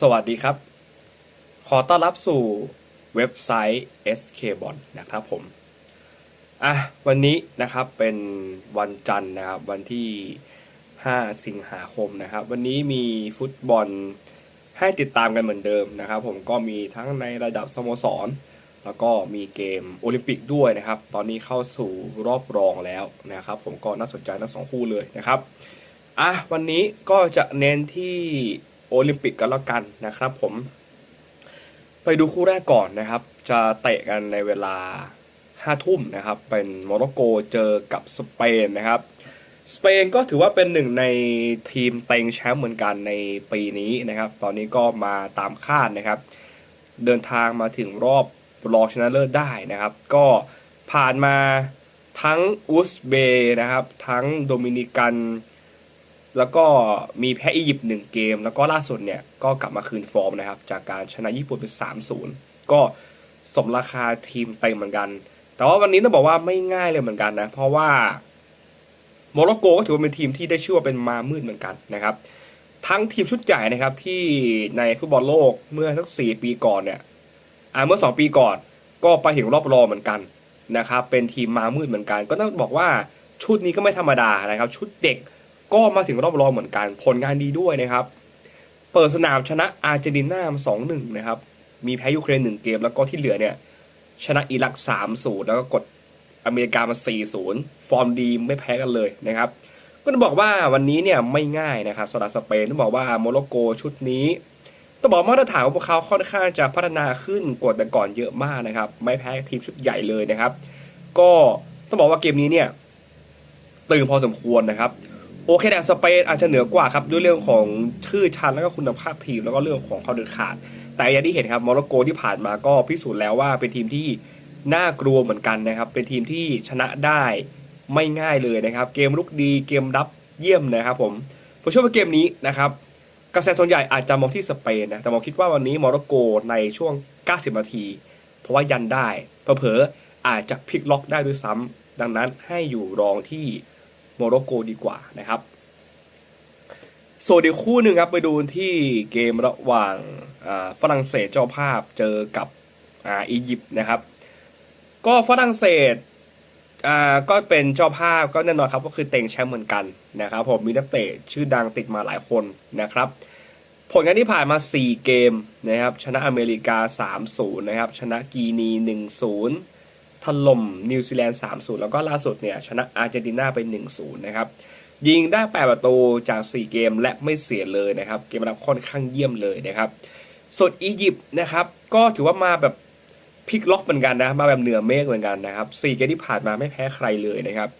สวัสดีครับ ขอต้อนรับสู่เว็บไซต์ SKBON นะครับผม อะ วันนี้นะครับเป็นวันจันทร์นะครับ วันที่ 5 สิงหาคมนะครับ วันนี้มีฟุตบอลให้ติดตามกันเหมือนเดิมนะครับ ผมก็มีทั้งในระดับสโมสร แล้วก็มีเกมโอลิมปิกด้วยนะครับ ตอนนี้เข้าสู่รอบรองแล้วนะครับ ผมก็น่าสนใจทั้งสองคู่เลยนะครับ อะ วันนี้ก็จะเน้นที่ โอลิมปิกกันแล้วกันนะครับผม ไปดูคู่แรกก่อนนะครับ จะเตะกันในเวลาห้าทุ่มนะครับ เป็นโมร็อกโกเจอกับสเปนนะครับ สเปนก็ถือว่าเป็นหนึ่งในทีมเต็งแชมป์เหมือนกันในปีนี้นะครับ ตอนนี้ก็มาตามคาดนะครับ เดินทางมาถึงรอบรองชนะเลิศได้นะครับ ก็ผ่านมาทั้งอุซเบนะครับ ทั้งโดมินิกัน แล้วก็มีแพ้อียิปต์หนึ่งเกม แล้วก็ล่าสุดเนี่ยก็กลับมาคืนฟอร์มนะครับ จากการชนะญี่ปุ่นเป็น3-0 ก็สมราคาทีมเต็มเหมือนกัน แต่ว่าวันนี้ต้องบอกว่าไม่ง่ายเลยเหมือนกันนะ เพราะว่าโมร็อกโกก็ถือว่าเป็นทีมที่ได้ชื่อว่าเป็นมามืดเหมือนกันนะครับ ทั้งทีมชุดใหญ่นะครับที่ในฟุตบอลโลกเมื่อสักสี่ปีก่อนเนี่ยอ่าเมื่อสองปีก่อนก็ไปถึงรอบรองเหมือนกันนะครับ เป็นทีมมามืดเหมือนกัน ก็ต้องบอกว่าชุดนี้ก็ไม่ธรรมดานะครับ ชุดเด็ก ก็มาถึงรอบรองเหมือนกัน ผลงานดีด้วยนะครับ เปิดสนามชนะอาร์เจนตินาสองหนึ่งนะครับ มีแพ้ยูเครนหนึ่งเกม แล้วก็ที่เหลือเนี่ย ชนะอิรักสามศูนย์แล้วก็กดอเมริกามาสี่ศูนย์ฟอร์มดีไม่แพ้กันเลยนะครับ ก็ต้องบอกว่าวันนี้เนี่ยไม่ง่ายนะครับสำหรับสเปนต้องบอกว่าโมร็อกโกชุดนี้ต้องบอกมาตรฐานของพวกเขาค่อนข้างจะพัฒนาขึ้นกว่าแต่ก่อนเยอะมากนะครับ ไม่แพ้ทีมชุดใหญ่เลยนะครับ ก็ต้องบอกว่าเกมนี้เนี่ยตึงพอสมควรนะครับ โอเคแต่สเปนอาจจะเหนือกว่าครับด้วยเรื่องของชื่อชั้นแล้วก็คุณภาพทีมแล้วก็เรื่องของความเด็ดขาด แต่อย่างที่เห็นครับโมร็อกโกที่ผ่านมาก็พิสูจน์แล้วว่าเป็นทีมที่น่ากลัวเหมือนกันนะครับ เป็นทีมที่ชนะได้ไม่ง่ายเลยนะครับ เกมลุกดีเกมรับเยี่ยมนะครับผมผมเชื่อว่าเกมนี้นะครับกระแสส่วนใหญ่อาจจะมองที่สเปนนะแต่ผมคิดว่าวันนี้โมร็อกโกในช่วง 90 นาที เพราะว่ายันได้เผลอๆอาจจะพลิกล็อกได้ด้วยซ้ำดังนั้นให้อยู่รองที่ โมร็อกโกดีกว่านะครับ ส่วนอีกคู่หนึ่งครับไปดูที่เกมระหว่างฝรั่งเศสเจ้าภาพเจอกับอียิปต์นะครับ ก็ฝรั่งเศสก็เป็นเจ้าภาพก็แน่นอนครับก็คือเต็งแชมป์เหมือนกันนะครับผมมีนักเตะชื่อดังติดมาหลายคนนะครับ ผลงานที่ผ่านมา 4 เกมนะครับชนะอเมริกา 3-0 นะครับ ชนะกีนี 1-0 ถล่มนิวซีแลนด์3-0 แล้วก็ล่าสุดเนี่ยชนะอาร์เจนตินาไป 1-0 นะครับ ยิงได้ 8 ประตูจาก 4 เกมและไม่เสียเลยนะครับ เกมรับค่อนข้างเยี่ยมเลยนะครับส่วนอียิปต์นะครับ ก็ถือว่ามาแบบพลิกล็อกเหมือนกันนะ มาแบบเหนือเมฆเหมือนกันนะครับ4เกมที่ผ่านมาไม่แพ้ใครเลยนะครับ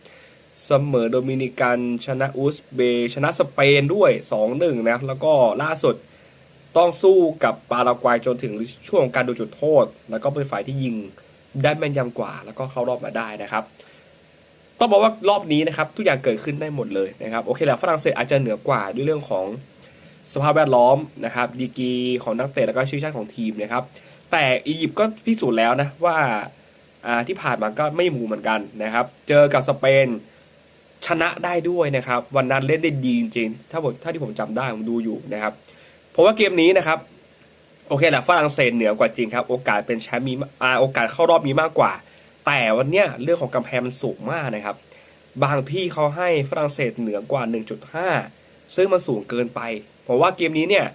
เสมอโดมินิกันชนะอุซเบย์ชนะสเปนด้วย 2-1 นะแล้วก็ล่าสุดต้องสู้กับปารากวัยจนถึงช่วงการดูจุดโทษ แล้วก็เป็นฝ่ายที่ยิง ได้แม่นยำกว่า แล้วก็เข้ารอบมาได้นะครับต้องบอกว่ารอบนี้นะครับทุกอย่างเกิดขึ้นได้หมดเลยนะครับโอเคแหละฝรั่งเศสอาจจะเหนือกว่าด้วยเรื่องของสภาพแวดล้อมนะครับดีกรีของนักเตะแล้วก็ชื่อชาติของทีมนะครับแต่อียิปต์ก็พิสูจน์แล้วนะว่าที่ผ่านมาก็ไม่หมูเหมือนกันนะครับ เจอกับสเปนชนะได้ด้วยนะครับ วันนั้นเล่นได้ดีจริงๆถ้าผมถ้าที่ผมจำได้ผมดูอยู่นะครับผมว่าเกมนี้นะครับ โอเคแหละฝรั่งเศสเหนือกว่าจริงครับ โอกาสเป็นแชมป์มีอ่าโอกาสเข้ารอบมีมากกว่า แต่วันเนี้ยเรื่องของกำแพงมันสูงมากนะครับ บางที่เขาให้ฝรั่งเศสเหนือกว่า 1.5 ซึ่งมันสูงเกินไปผมว่าเกมนี้เนี่ย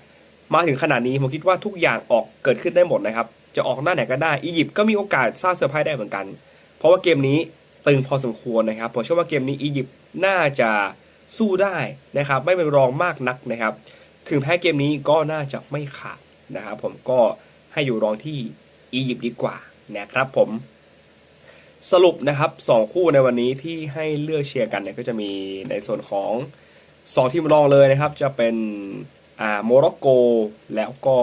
มาถึงขนาดนี้ผมคิดว่าทุกอย่างออกเกิดขึ้นได้หมดนะครับ จะออกหน้าไหนก็ได้อียิปต์ก็มีโอกาสสร้างเซอร์ไพรส์ได้เหมือนกัน เพราะว่าเกมนี้ตึงพอสมควรนะครับผมเชื่อว่าเกมนี้อียิปต์น่าจะสู้ได้นะครับ ไม่เป็นรองมากนักนะครับ ถึงแพ้เกมนี้ก็น่าจะไม่ขาด นะครับผมก็ให้อยู่รองที่อียิปต์ดีกว่านะครับผมสรุปนะครับสองคู่ในวันนี้ที่ให้เลือกเชียร์กันเนี่ยก็จะมีในส่วนของสองทีมรองเลยนะครับ จะเป็นอ่าโมร็อกโกแล้วก็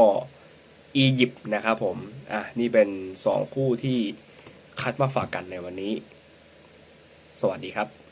อียิปต์นะครับผมอะนี่เป็นสองคู่ที่คัดมาฝากกันในวันนี้ สวัสดีครับ